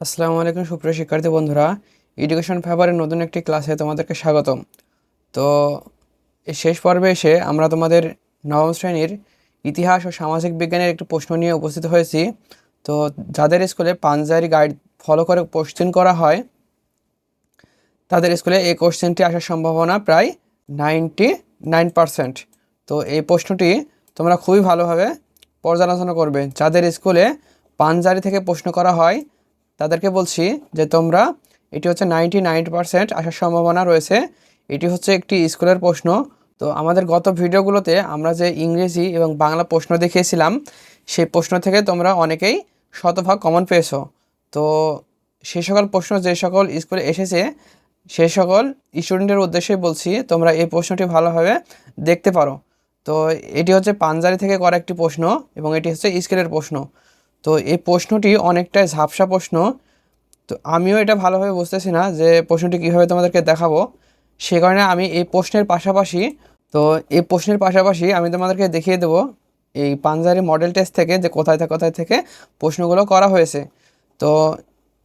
আসসালামু আলাইকুম সুপ্রিয় শিক্ষার্থী বন্ধুরা। এডুকেশন ফেভারের নতুন একটি ক্লাসে তোমাদেরকে স্বাগতম। তো শেষ পর্বে এসে আমরা তোমাদের নবম শ্রেণির ইতিহাস ও সামাজিক বিজ্ঞানের একটি প্রশ্ন নিয়ে উপস্থিত হয়েছি। তো, যাদের স্কুলে পাঞ্জারি গাইড ফলো করে কোশ্চেন করা হয়, তাদের স্কুলে এই কোশ্চেনটি আসার সম্ভাবনা প্রায় নাইনটি নাইন পারসেন্ট তো, এই প্রশ্নটি তোমরা খুবই ভালোভাবে পর্যালোচনা করবে। যাদের স্কুলে পাঞ্জারি থেকে প্রশ্ন করা হয় তাদেরকে বলছি যে তোমরা, এটি হচ্ছে নাইনটি নাইন পারসেন্ট আসার সম্ভাবনা রয়েছে। এটি হচ্ছে একটি স্কুলের প্রশ্ন। তো আমাদের গত ভিডিওগুলোতে আমরা যে ইংরেজি এবং বাংলা প্রশ্ন দেখিয়েছিলাম, সেই প্রশ্ন থেকে তোমরা অনেকেই শতভাগ কমন পেয়েছ। তো সেই সকল প্রশ্ন যে সকল স্কুলে এসেছে সেই সকল স্টুডেন্টের উদ্দেশ্যে বলছি তোমরা এই প্রশ্নটি ভালোভাবে দেখতে পারো। তো এটি হচ্ছে পাঞ্জারি থেকে করা একটি প্রশ্ন এবং এটি হচ্ছে স্কেলের প্রশ্ন। তো এই প্রশ্নটি অনেকটাই ঝাপসা প্রশ্ন। তো আমিও এটা ভালোভাবে বুঝতেছি না যে প্রশ্নটি কীভাবে তোমাদেরকে দেখাবো। সে কারণে আমি এই প্রশ্নের পাশাপাশি, তো এই প্রশ্নের পাশাপাশি আমি তোমাদেরকে দেখিয়ে দেবো এই পাঞ্জারি মডেল টেস্ট থেকে যে কোথায় থেকে কোথায় থেকে প্রশ্নগুলো করা হয়েছে। তো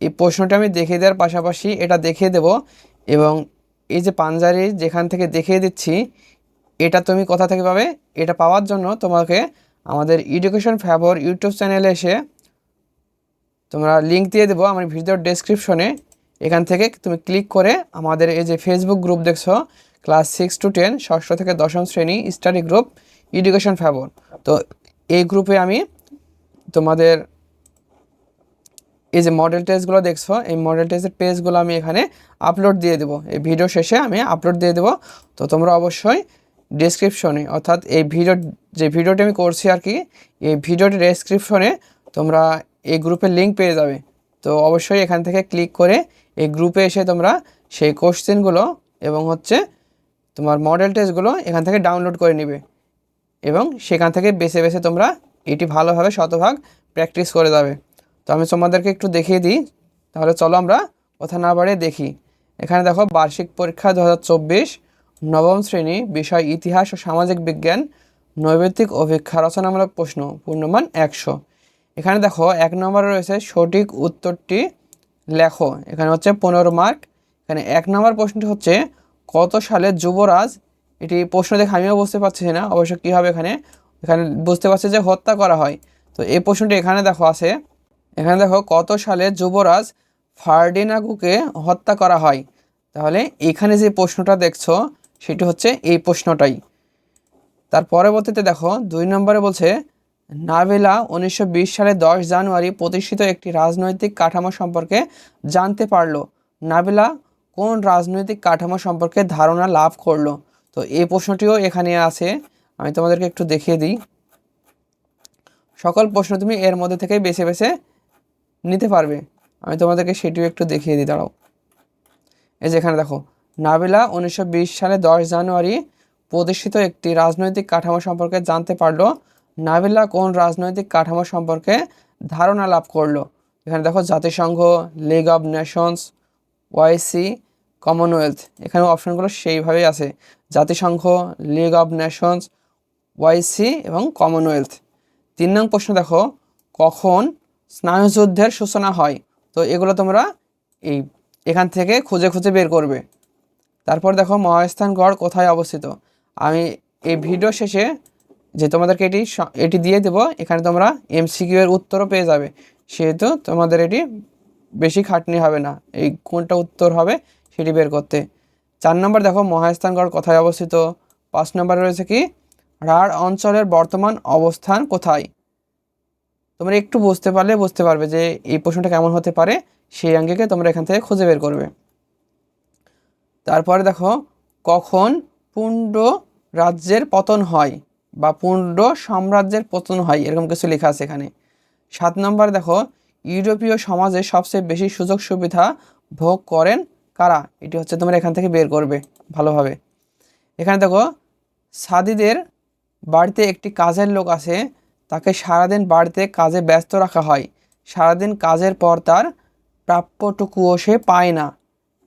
এই প্রশ্নটা আমি দেখিয়ে দেওয়ার পাশাপাশি এটা দেখিয়ে দেব এবং এই যে পাঞ্জারি যেখান থেকে দেখিয়ে দিচ্ছি, এটা তুমি কোথা থেকে পাবে? এটা পাওয়ার জন্য তোমাকে আমাদের এডুকেশন ফেভর ইউটিউব চ্যানেলে এসে তোমরা লিঙ্ক দিয়ে দেবো, আমার ভিডিওর ডেসক্রিপশনে এখান থেকে তুমি ক্লিক করে আমাদের এই যে ফেসবুক গ্রুপ দেখছ ক্লাস সিক্স টু টেন ষষ্ঠ থেকে দশম শ্রেণি স্টাডি গ্রুপ এডুকেশন ফেভর তো এই গ্রুপে আমি তোমাদের এই যে মডেল টেস্টগুলো দেখছ, এই মডেল টেস্টের পেজগুলো আমি এখানে আপলোড দিয়ে দেবো। এই ভিডিও শেষে আমি আপলোড দিয়ে দেবো। তো তোমরা অবশ্যই ডেসক্রিপশনে অর্থাৎ এই ভিডিও যে ভিডিওটি আমি করছি আর কি, এই ভিডিওটি ডেসক্রিপশনে তোমরা এই গ্রুপের লিঙ্ক পেয়ে যাবে। তো অবশ্যই এখান থেকে ক্লিক করে এই গ্রুপে এসে তোমরা সেই কোশ্চেনগুলো এবং হচ্ছে তোমার মডেল টেস্টগুলো এখান থেকে ডাউনলোড করে নিবে এবং সেখান থেকে বেছে বেছে তোমরা এটি ভালোভাবে শতভাগ প্র্যাকটিস করে যাবে। তো আমি তোমাদেরকে একটু দেখিয়ে দিই, তাহলে চলো আমরা কথা না বাড়িয়ে দেখি। এখানে দেখো বার্ষিক পরীক্ষা দু হাজার চব্বিশ নবম শ্রেণি, বিষয় ইতিহাস ও সামাজিক বিজ্ঞান, নৈবেদিক অভিক্ষা রচনামূলক প্রশ্ন, পূর্ণমান একশো। এখানে দেখো, এক নম্বরে রয়েছে সঠিক উত্তরটি লেখো। এখানে হচ্ছে পনেরো মার্ক। এখানে এক নম্বর প্রশ্নটি হচ্ছে, কত সালে যুবরাজ, এটি প্রশ্ন দেখে আমিও বুঝতে পারছি না, অবশ্য কী হবে এখানে এখানে বুঝতে পারছি যে হত্যা করা হয়। তো এই প্রশ্নটি এখানে দেখো আছে। এখানে দেখো, কত সালে যুবরাজ ফার্ডিনাগুকে হত্যা করা হয়? তাহলে এখানে যে প্রশ্নটা দেখছ সেটি হচ্ছে এই প্রশ্নটাই। তার পরবর্তীতে দেখো, দুই নম্বরে বলছে, নাভেলা উনিশশো বিশ সালে দশ জানুয়ারি প্রতিষ্ঠিত একটি রাজনৈতিক কাঠামো সম্পর্কে জানতে পারল। নাভেলা কোন রাজনৈতিক কাঠামো সম্পর্কে ধারণা লাভ করল? তো এই প্রশ্নটিও এখানে আছে, আমি তোমাদেরকে একটু দেখিয়ে দিই। সকল প্রশ্ন তুমি এর মধ্যে থেকে বেছে বেছে নিতে পারবে। আমি তোমাদেরকে সেটিও একটু দেখিয়ে দিই, দাঁড়াও। এই যে এখানে দেখো নাবিলা উনিশশো সালে দশ জানুয়ারি প্রতিষ্ঠিত একটি রাজনৈতিক কাঠামো সম্পর্কে জানতে পারল। নাবিলা কোন রাজনৈতিক কাঠামো সম্পর্কে ধারণা লাভ করল? এখানে দেখো জাতিসংঘ লিগ অব নেশনস ওয়াইসি কমনওয়েলথ এখানে অপশনগুলো সেইভাবেই আছে। জাতিসংঘ লিগ অব নেশনস ওয়াইসি এবং কমনওয়েলথ তিন নং প্রশ্ন দেখো, কখন স্নায়ুযুদ্ধের সূচনা হয়? তো এগুলো তোমরা এই এখান থেকে খুঁজে খুঁজে বের করবে। তারপর দেখো মহাস্থানগড় কোথায় অবস্থিত? আমি এই ভিডিও শেষে যে তোমাদেরকে এটি এটি দিয়ে দেবো, এখানে তোমরা এমসিকিউ এর উত্তরও পেয়ে যাবে। সেহেতু তোমাদের এটি বেশি খাটনি হবে না। এই কোনটা উত্তর হবে সেটি বের করতে। চার নম্বর দেখো মহাস্থানগড় কোথায় অবস্থিত? পাঁচ নম্বরে রয়েছে কি? রাঢ় অঞ্চলের বর্তমান অবস্থান কোথায়? তোমরা একটু বুঝতে পারলে বুঝতে পারবে যে এই প্রশ্নটা কেমন হতে পারে। সেই অঙ্গকে তোমরা এখান থেকে খুঁজে বের করবে। তারপরে দেখো, কখন পুণ্ড রাজ্যের পতন হয় বা পুণ্ড সাম্রাজ্যের পতন হয়, এরকম কিছু লেখা আছে এখানে। সাত নম্বর দেখো, ইউরোপীয় সমাজে সবচেয়ে বেশি সুযোগ সুবিধা ভোগ করেন কারা? এটি হচ্ছে তোমরা এখান থেকে বের করবে ভালোভাবে। এখানে দেখো, সাদিদের বাড়িতে একটি কাজের লোক আছে, তাকে সারাদিন বাড়িতে কাজে ব্যস্ত রাখা হয়। সারাদিন কাজের পর তার প্রাপ্যটুকুও সে পায় না।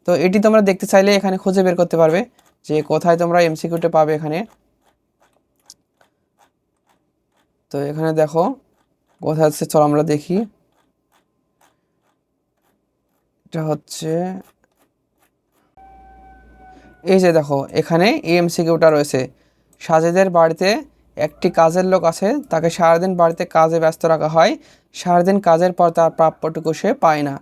তো এটি তোমরা দেখতে চাইলে এখানে খুঁজে বের করতে পারবে যে কোথায় তোমরা এমসিকিউটা পাবে এখানে। তো এখানে দেখো, কোথায় হচ্ছে, চলো আমরা দেখি। এটা হচ্ছে এই যে দেখো, এখানে এমসিকিউটা রয়েছে। সাজেদের বাড়িতে একটি কাজের লোক আছে, তাকে সারাদিন বাড়িতে কাজে ব্যস্ত রাখা হয়। সারাদিন কাজের পর তার প্রাপ্যটুকু সে পায় না।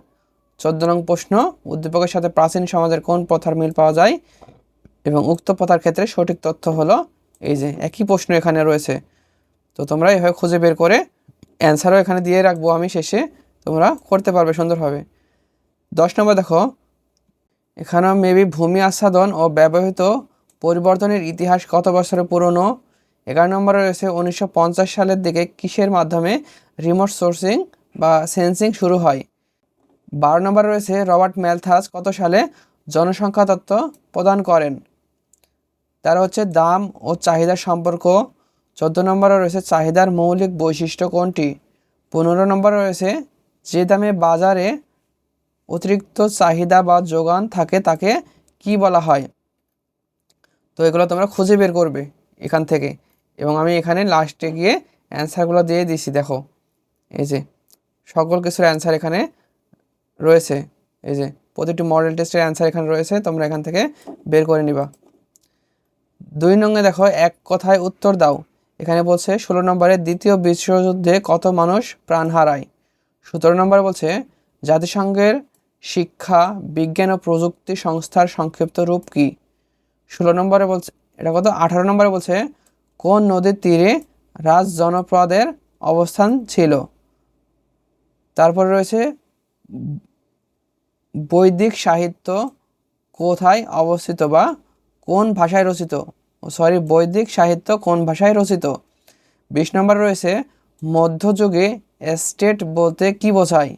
চোদ্দ নং প্রশ্ন, উদ্দীপকের সাথে প্রাচীন সমাজের কোন প্রথার মিল পাওয়া যায়? এবং উক্ত প্রথার ক্ষেত্রে সঠিক তথ্য হলো, এই যে একই প্রশ্ন এখানে রয়েছে। তো তোমরা এভাবে খুঁজে বের করে অ্যান্সারও এখানে দিয়ে রাখব আমি শেষে। তোমরা করতে পারবে সুন্দরভাবে। দশ নম্বর দেখো, এখানেও মেবি ভূমি আচ্ছাদন ও ব্যবহৃত পরিবর্তনের ইতিহাস কত বছরের পুরনো? এগারো নম্বরে রয়েছে, উনিশশো পঞ্চাশ সালের দিকে কিসের মাধ্যমে রিমোট সোর্সিং বা সেন্সিং শুরু হয়? বারো নম্বরে রয়েছে রবার্ট ম্যালথাস কত সালে? জনসংখ্যা তত্ত্ব প্রদান করেন। তার হচ্ছে দাম ও চাহিদার সম্পর্ক। চোদ্দ নম্বরে রয়েছে চাহিদার মৌলিক বৈশিষ্ট্য কোনটি? পনেরো নম্বরে রয়েছে যে দামে বাজারে অতিরিক্ত চাহিদা বা যোগান থাকে তাকে কি বলা হয়? তো এগুলো তোমরা খুঁজে বের করবে এখান থেকে। এবং আমি এখানে লাস্টে গিয়ে অ্যান্সারগুলো দিয়ে দিছি দেখো। এই যে, সকল কিছুর অ্যান্সার এখানে রয়েছে। এই যে, প্রতিটি মডেল টেস্টের অ্যান্সার এখানে রয়েছে, তোমরা এখান থেকে বের করে নিবা। দুই নঙ্গে দেখো, এক কথায় উত্তর দাও। এখানে বলছে, ষোলো নম্বরে দ্বিতীয় বিশ্বযুদ্ধে কত মানুষ প্রাণ হারায়? সতেরো নম্বরে বলছে, জাতিসংঘের শিক্ষা, বিজ্ঞান ও প্রযুক্তি সংস্থার সংক্ষিপ্ত রূপ কী? ষোলো নম্বরে বলছে, এটা কত? আঠারো নম্বরে বলছে, কোন নদীর তীরে রাজ জনপদের অবস্থান ছিল? তারপরে রয়েছে বৈদিক সাহিত্য কোথায় অবস্থিত বা কোন ভাষায় রচিত? সরি, বৈদিক সাহিত্য কোন ভাষায় রচিত? বিশ নম্বর রয়েছে, মধ্যযুগে এস্টেট বলতে কি বোঝায়?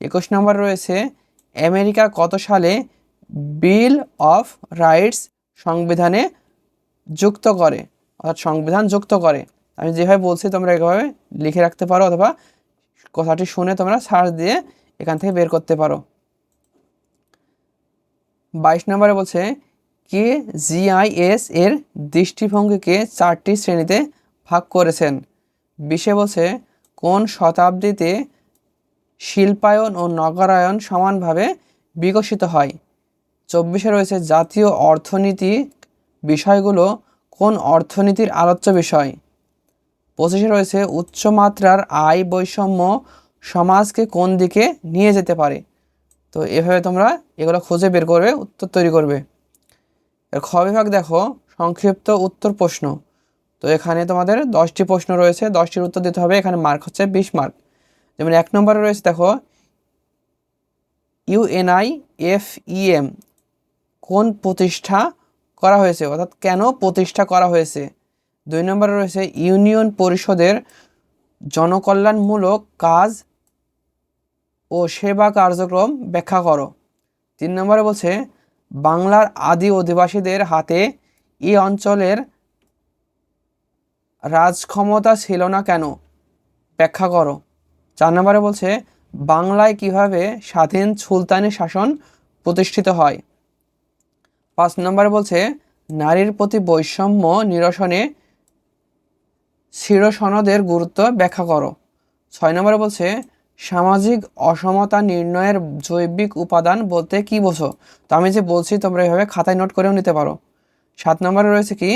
একুশ নম্বর রয়েছে, আমেরিকা কত সালে বিল অফ রাইটস সংবিধানে যুক্ত করে? অর্থাৎ সংবিধান যুক্ত করে। আমি যেভাবে বলছি তোমরা এভাবে লিখে রাখতে পারো অথবা কথাটি শুনে তোমরা সার্চ দিয়ে এখান থেকে বের করতে পারো। বাইশ নম্বরে বলছে কে জিআইএস এর দৃষ্টিভঙ্গিকে চারটি শ্রেণীতে ভাগ করেছেন। বিশে বলছে, কোন শতাব্দীতে শিল্পায়ন ও নগরায়ন সমানভাবে বিকশিত হয়? চব্বিশে রয়েছে, জাতীয় অর্থনীতি বিষয়গুলো কোন অর্থনীতির আলোচ্য বিষয়? পঁচিশে রয়েছে, উচ্চমাত্রার আয় বৈষম্য সমাজকে কোন দিকে নিয়ে যেতে পারে? তো এভাবে তোমরা এগুলো খুঁজে বের করবে, উত্তর তৈরি করবে। এর খ বিভাগ দেখো, সংক্ষিপ্ত উত্তর প্রশ্ন। তো এখানে তোমাদের দশটি প্রশ্ন রয়েছে, দশটির উত্তর দিতে হবে, এখানে মার্ক হচ্ছে বিশ মার্ক যেমন এক নম্বরে রয়েছে দেখো ইউএনআই এফ ইএম কোন প্রতিষ্ঠা করা হয়েছে? অর্থাৎ কেন প্রতিষ্ঠা করা হয়েছে? দুই নম্বরে রয়েছে ইউনিয়ন পরিষদের জনকল্যাণমূলক কাজ ও সেবা কার্যক্রম ব্যাখ্যা করো। তিন নম্বরে বলছে, বাংলার আদি অধিবাসীদের হাতে এই অঞ্চলের রাজক্ষমতা ছিল না কেন? ব্যাখ্যা করো। চার নম্বরে বলছে, বাংলায় কীভাবে স্বাধীন সুলতানি শাসন প্রতিষ্ঠিত হয়? পাঁচ নম্বরে বলছে, নারীর প্রতি বৈষম্য নিরসনে শিরসনদের গুরুত্ব ব্যাখ্যা করো। ছয় নম্বরে বলছে সামাজিক অসমতা নির্ণয়ের জৈবিক উপাদান বলতে কি বোঝো? তো আমি যে বলছি, তোমরা এভাবে খাতায় নোট করেও নিতে পারো। সাত নম্বরে রয়েছে কি?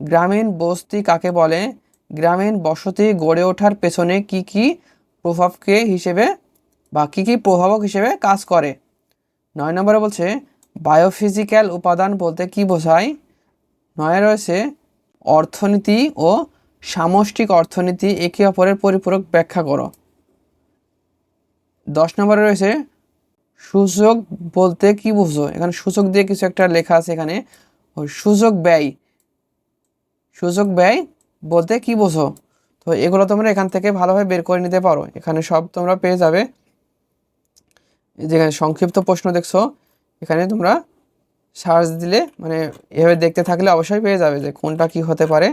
গ্রামীণ বস্তি কাকে বলে? গ্রামীণ বসতি গড়ে ওঠার পেছনে কি কি প্রভাবকে হিসেবে বা কী কী প্রভাবক হিসেবে কাজ করে? নয় নম্বরে বলছে বায়োফিজিক্যাল উপাদান বলতে কি বোঝায়? নয় রয়েছে, অর্থনীতি ও সামষ্টিক অর্থনীতি একে অপরের পরিপূরক ব্যাখ্যা করো। দশ নম্বরে রয়েছে সুযোগ বলতে কি বুঝো? এখানে সুযোগ দিয়ে কিছু একটা লেখা আছে এখানে। সুযোগ ব্যয় সুযোগ ব্যয় বলতে কি বোঝো? তো এগুলো তোমরা এখান থেকে ভালোভাবে বের করে নিতে পারো। এখানে সব তোমরা পেয়ে যাবে। যেখানে সংক্ষিপ্ত প্রশ্ন দেখছ, এখানে তোমরা সার্চ দিলে মানে এভাবে দেখতে থাকলে অবশ্যই পেয়ে যাবে যে কোনটা কি হতে পারে।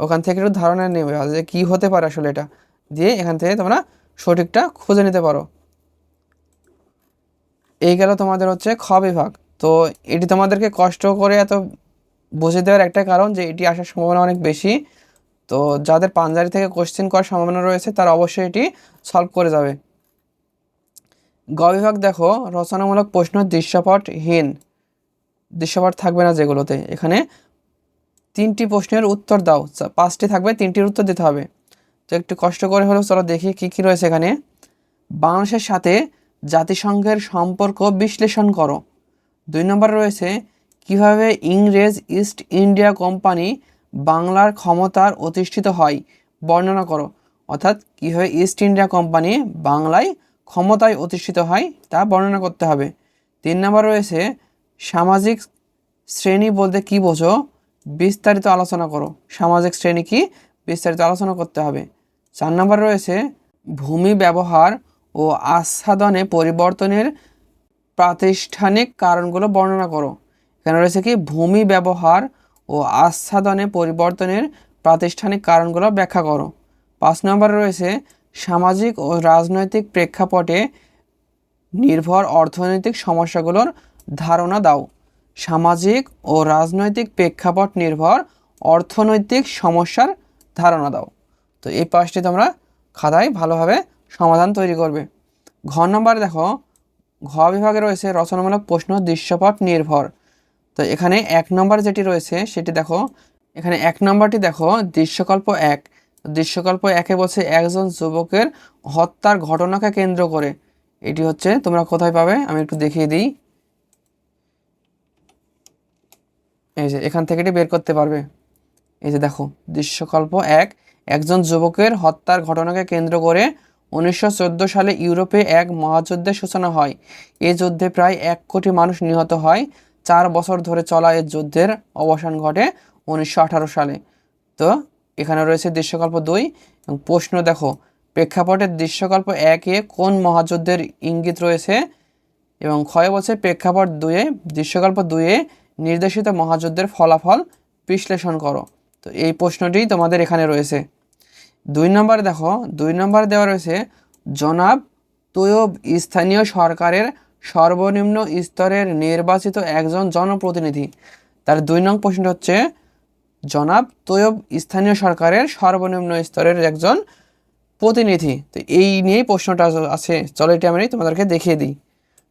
ওখান থেকে একটু ধারণা নেবে যে কী হতে পারে আসলে এটা। দিয়ে এখান থেকে তোমরা সঠিকটা খুঁজে নিতে পারো। এই গেল তোমাদের হচ্ছে খ বিভাগ। তো এটি তোমাদেরকে কষ্ট করে এত বুঝে দেওয়ার একটা কারণ যে এটি আসার সম্ভাবনা অনেক বেশি। তো যাদের পাঞ্জারি থেকে কোশ্চেন করার সম্ভাবনা রয়েছে, তারা অবশ্যই এটি সলভ করে যাবে। গ বিভাগ দেখো, রচনামূলক প্রশ্ন দৃশ্যপটহীন দৃশ্যপট থাকবে না যেগুলোতে। এখানে তিনটি প্রশ্নের উত্তর দাও। পাঁচটি থাকবে, তিনটির উত্তর দিতে হবে। তো একটু কষ্ট করে হলেও চলো দেখি কী কী রয়েছে এখানে। বাংলাদেশের সাথে জাতিসংঘের সম্পর্ক বিশ্লেষণ করো। দুই নম্বর রয়েছে, কীভাবে ইংরেজ ইস্ট ইন্ডিয়া কোম্পানি বাংলার ক্ষমতার অধিষ্ঠিত হয়, বর্ণনা করো। অর্থাৎ, কীভাবে ইস্ট ইন্ডিয়া কোম্পানি বাংলায় ক্ষমতায় অধিষ্ঠিত হয়, তা বর্ণনা করতে হবে। তিন নম্বর রয়েছে, সামাজিক শ্রেণি বলতে কি বোঝো, বিস্তারিত আলোচনা করো। সামাজিক শ্রেণি কি, বিস্তারিত আলোচনা করতে হবে। চার নম্বর রয়েছে, ভূমি ব্যবহার ও আচ্ছাদনে পরিবর্তনের প্রাতিষ্ঠানিক কারণগুলো বর্ণনা করো। এখানে রয়েছে কি, ভূমি ব্যবহার ও আচ্ছাদনে পরিবর্তনের প্রাতিষ্ঠানিক কারণগুলো ব্যাখ্যা করো। পাঁচ নম্বরে রয়েছে, সামাজিক ও রাজনৈতিক প্রেক্ষাপটে নির্ভর অর্থনৈতিক সমস্যাগুলোর ধারণা দাও। সামাজিক ও রাজনৈতিক প্রেক্ষাপট নির্ভর অর্থনৈতিক সমস্যার ধারণা দাও। তো এই পাঁচটি তোমরা খাতায় ভালোভাবে সমাধান তৈরি করবে। ঘ নম্বর দেখো, ঘ বিভাগে রয়েছে রচনামূলক প্রশ্ন দৃশ্যপট নির্ভর। তো এখানে এক নম্বর যেটি রয়েছে, সেটি দেখো, এখানে এক নম্বরটি দেখো, দৃশ্যকল্প এক। দৃশ্যকল্প একে বলছে একজন যুবকের হত্যার ঘটনাকে কেন্দ্র করে। এটি হচ্ছে, তোমরা কোথায় পাবে? আমি একটু দেখিয়ে দিই। এই যে, এখান থেকে এটি বের করতে পারবে। এই যে দেখো, দৃশ্যকল্প এক। একজন যুবকের হত্যার ঘটনাকে কেন্দ্র করে উনিশশো চোদ্দ সালে ইউরোপে এক মহাযুদ্ধের সূচনা হয়। এই যুদ্ধে প্রায় এক কোটি মানুষ নিহত হয়। চার বছর ধরে চলা এই যুদ্ধের অবসান ঘটে উনিশশো আঠারো সালে। তো, এখানে রয়েছে দৃশ্যকল্প দুই। প্রশ্ন দেখো, প্রেক্ষাপটের দৃশ্যকল্প একে কোন মহাযুদ্ধের ইঙ্গিত রয়েছে? এবং ক্ষয় বছর প্রেক্ষাপট দুয়ে দৃশ্যকল্প দুয়ে নির্দেশিত মহাযুদ্ধের ফলাফল বিশ্লেষণ করো। তো, এই প্রশ্নটি তোমাদের এখানে রয়েছে। দুই নম্বর দেখো, দুই নম্বর দেওয়া রয়েছে, জনাব, তৈয়ব স্থানীয় সরকারের সর্বনিম্ন স্তরের নির্বাচিত একজন জনপ্রতিনিধি। তার দুই নং প্রশ্নটা হচ্ছে, জনাব, তৈয়ব স্থানীয় সরকারের সর্বনিম্ন স্তরের একজন প্রতিনিধি। তো এই নিয়েই প্রশ্নটা আছে। চলো এটি আমি তোমাদেরকে দেখিয়ে দিই।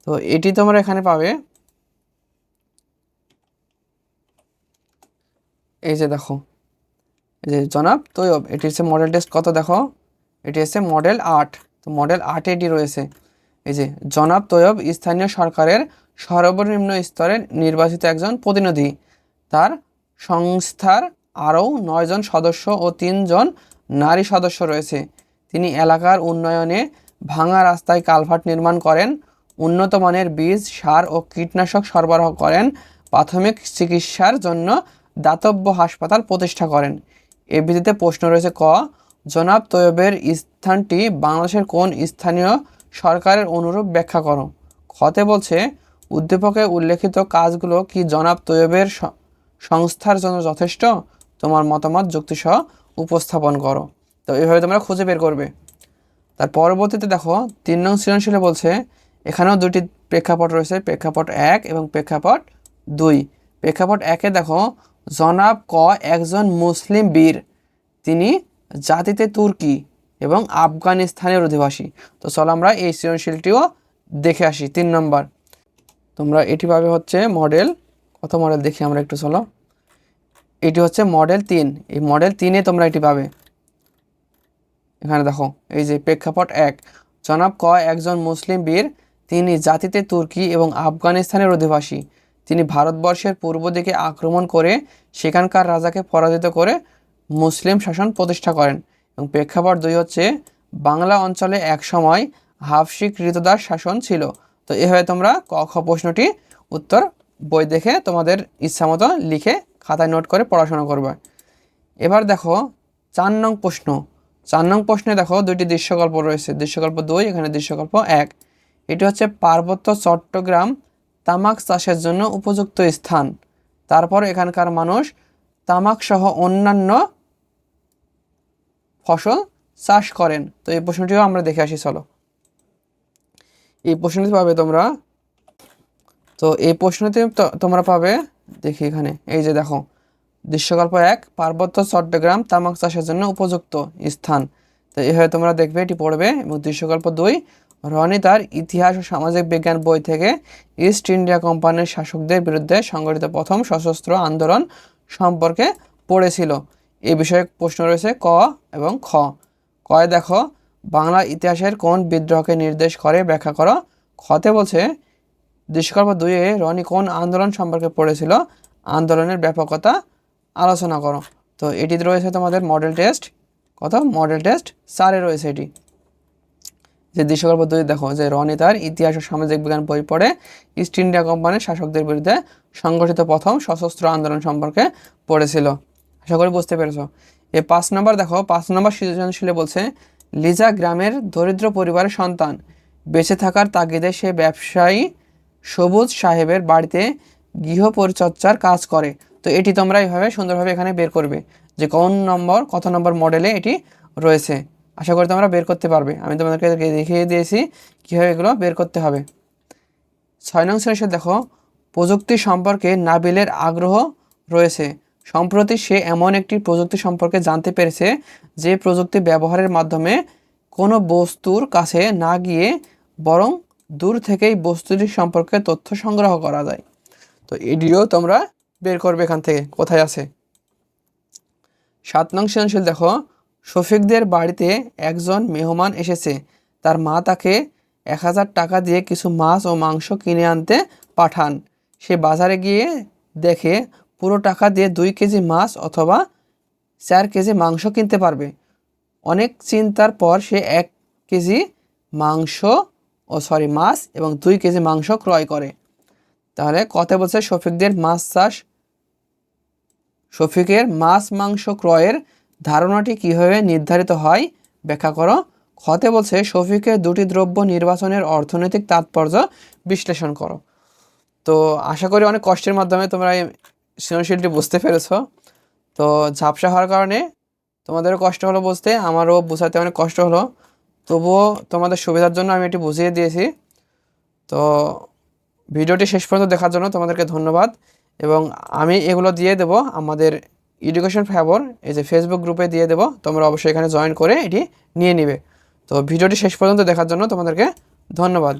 তো এটি তোমরা এখানে পাবে। এই যে দেখো যে জনাব তৈয়ব এটি হচ্ছে মডেল টেস্ট কত দেখো? এটি হচ্ছে মডেল আট। তো মডেল আটে এটি রয়েছে। এই যে, জনাব তৈয়ব স্থানীয় সরকারের সর্বনিম্ন স্তরের নির্বাচিত একজন প্রতিনিধি। তার সংস্থার আরও নয়জন সদস্য ও তিনজন নারী সদস্য রয়েছে। তিনি এলাকার উন্নয়নে ভাঙা রাস্তায় কালভার্ট নির্মাণ করেন, উন্নত মানের বীজ, সার ও কীটনাশক সরবরাহ করেন, প্রাথমিক চিকিৎসার জন্য দাতব্য হাসপাতাল প্রতিষ্ঠা করেন। এ ভিত্তিতে প্রশ্ন রয়েছে, ক, জনাব তৈয়বের স্থানটি বাংলাদেশের কোন স্থানীয় সরকারের অনুরূপ ব্যাখ্যা করো? খতে বলছে, উদ্দীপকে উল্লেখিত কাজগুলো কি জনাব তৈয়বের সংস্থার জন্য যথেষ্ট? তোমার মতামত যুক্তিসহ উপস্থাপন করো। তো এইভাবে তোমরা খুঁজে বের করবে। তার পরবর্তীতে দেখো, তিন নং সৃজনশীলে বলছে, এখানেও দুটি প্রেক্ষাপট রয়েছে, প্রেক্ষাপট এক এবং প্রেক্ষাপট দুই। প্রেক্ষাপট একে দেখো জনাব ক একজন মুসলিম বীর। তিনি জাতিতে তুর্কি এবং আফগানিস্তানের অধিবাসী। তো চলো আমরা এই সৃজনশীলটিও দেখে আসি তিন নম্বর। তোমরা এটি পাবে হচ্ছে মডেল কত মডেল দেখি আমরা একটু, চলো। এটি হচ্ছে মডেল তিন। এই মডেল তিনে তোমরা এটি পাবে। এখানে দেখো, এই যে প্রেক্ষাপট এক। জনাব ক একজন মুসলিম বীর। তিনি জাতিতে তুর্কি এবং আফগানিস্তানের অধিবাসী। তিনি ভারতবর্ষের পূর্ব দিকে আক্রমণ করে সেখানকার রাজাকে পরাজিত করে মুসলিম শাসন প্রতিষ্ঠা করেন এবং প্রেক্ষাপট দুই হচ্ছে, বাংলা অঞ্চলে একসময় হাফসি কৃতদাস শাসন ছিল। তো এভাবে তোমরা ক খ প্রশ্নটি উত্তর বই দেখে তোমাদের ইচ্ছামতো লিখে খাতায় নোট করে পড়াশোনা করবে। এবার দেখো, চার নং প্রশ্ন। চার নং প্রশ্নে দেখো, দুইটি দৃশ্যকল্প রয়েছে। দৃশ্যকল্প দুই, এখানে দৃশ্যকল্প এক। এটি হচ্ছে পার্বত্য চট্টগ্রাম তামাক চাষের জন্য উপযুক্ত স্থান। তারপর এখানকার মানুষ তামাক সহ অন্যান্য ফসল চাষ করেন। তো এই প্রশ্নটিও আমরা দেখে আসি, চলো। এই প্রশ্নটি পাবে তোমরা। তো এই প্রশ্নতে তো- তোমরা পাবে, দেখি এখানে। এই যে দেখো, দৃশ্যকল্প এক, পার্বত্য চট্টগ্রাম তামাক চাষের জন্য উপযুক্ত স্থান। তো এভাবে তোমরা দেখবে, এটি পড়বে। এবং দৃশ্যকল্প দুই রনি তার ইতিহাস ও সামাজিক বিজ্ঞান বই থেকে ইস্ট ইন্ডিয়া কোম্পানির শাসকদের বিরুদ্ধে সংগঠিত প্রথম সশস্ত্র আন্দোলন সম্পর্কে পড়েছিল। এ বিষয়ে প্রশ্ন রয়েছে ক এবং খ। কয় দেখো, বাংলা ইতিহাসের কোন বিদ্রোহকে নির্দেশ করে ব্যাখ্যা করো? খতে বলছে দৃশ্যকল্প দুইয়ে রনি কোন আন্দোলন সম্পর্কে পড়েছিল? আন্দোলনের ব্যাপকতা আলোচনা করো। তো এটিতে রয়েছে তোমাদের মডেল টেস্ট কত? মডেল টেস্ট চারে রয়েছে এটি। যে দৃশ্যকল্প দুই দেখো, যে রনি তার ইতিহাস ও সামাজিক বিজ্ঞান বই পড়ে ইস্ট ইন্ডিয়া কোম্পানির শাসকদের বিরুদ্ধে সংগঠিত প্রথম সশস্ত্র আন্দোলন সম্পর্কে পড়েছিল। আশা করি বুঝতে পেরেছ। এ পাঁচ নম্বর, দেখো, পাঁচ নম্বর সৃজনশীলে বলছে, লিজা গ্রামের দরিদ্র পরিবারের সন্তান, বেঁচে থাকার তাগিদে সে ব্যবসায়ী সবুজ সাহেবের বাড়িতে গৃহ পরিচর্যার কাজ করে। তো এটি তোমরা এইভাবে সুন্দরভাবে এখানে বের করবে যে কোন নম্বর, কত নম্বর মডেলে এটি রয়েছে। আশা করি তোমরা বের করতে পারবে। আমি তোমাদেরকে দেখিয়ে দিয়েছি কীভাবে এগুলো বের করতে হবে। ছয় নং শ্রেণীতে দেখো, প্রযুক্তি সম্পর্কে নাবিলের আগ্রহ রয়েছে। সম্প্রতি সে এমন একটি প্রযুক্তি সম্পর্কে জানতে পেরেছে যে প্রযুক্তি ব্যবহারের মাধ্যমে কোনো বস্তুর কাছে না গিয়ে বরং দূর থেকেই বস্তুটি সম্পর্কে তথ্য সংগ্রহ করা যায়। তো এটিও তোমরা বের করবে এখান থেকে, কোথায় আছে? সাত নং সৃজনশীল দেখো শফিকদের বাড়িতে একজন মেহমান এসেছে। তার মা তাকে এক হাজার টাকা দিয়ে কিছু মাছ ও মাংস কিনে আনতে পাঠান। সে বাজারে গিয়ে দেখে, পুরো টাকা দিয়ে দুই কেজি মাছ অথবা চার কেজি মাংস কিনতে পারবে। অনেক চিন্তার পর সে এক কেজি মাংস ও সরি, মাছ এবং দুই কেজি মাংস ক্রয় করে। তাহলে কত বলছে শফিকদের মাছ চাষ। শফিকের মাছ মাংস ক্রয়ের ধারণাটি কীভাবে নির্ধারিত হয়? ব্যাখ্যা করো। খতে বলছে, শফিকের দুটি দ্রব্য নির্বাচনের অর্থনৈতিক তাৎপর্য বিশ্লেষণ করো। তো আশা করি অনেক কষ্টের মাধ্যমে তোমরা এই সৃজনশীলটি বুঝতে পেরেছ। তো ঝাপসা হওয়ার কারণে তোমাদেরও কষ্ট হলো বুঝতে, আমারও বোঝাতে অনেক কষ্ট হলো। তবুও তোমাদের সুবিধার জন্য আমি এটি বুঝিয়ে দিয়েছি। তো ভিডিওটি শেষ পর্যন্ত দেখার জন্য তোমাদেরকে ধন্যবাদ। এবং আমি এগুলো দিয়ে দেব আমাদের এডুকেশন ফেভার এই যে ফেসবুক গ্রুপে দিয়ে দেবো, তোমরা অবশ্যই এখানে জয়েন করে এটি নিয়ে নিবে। তো ভিডিওটি শেষ পর্যন্ত দেখার জন্য তোমাদেরকে ধন্যবাদ।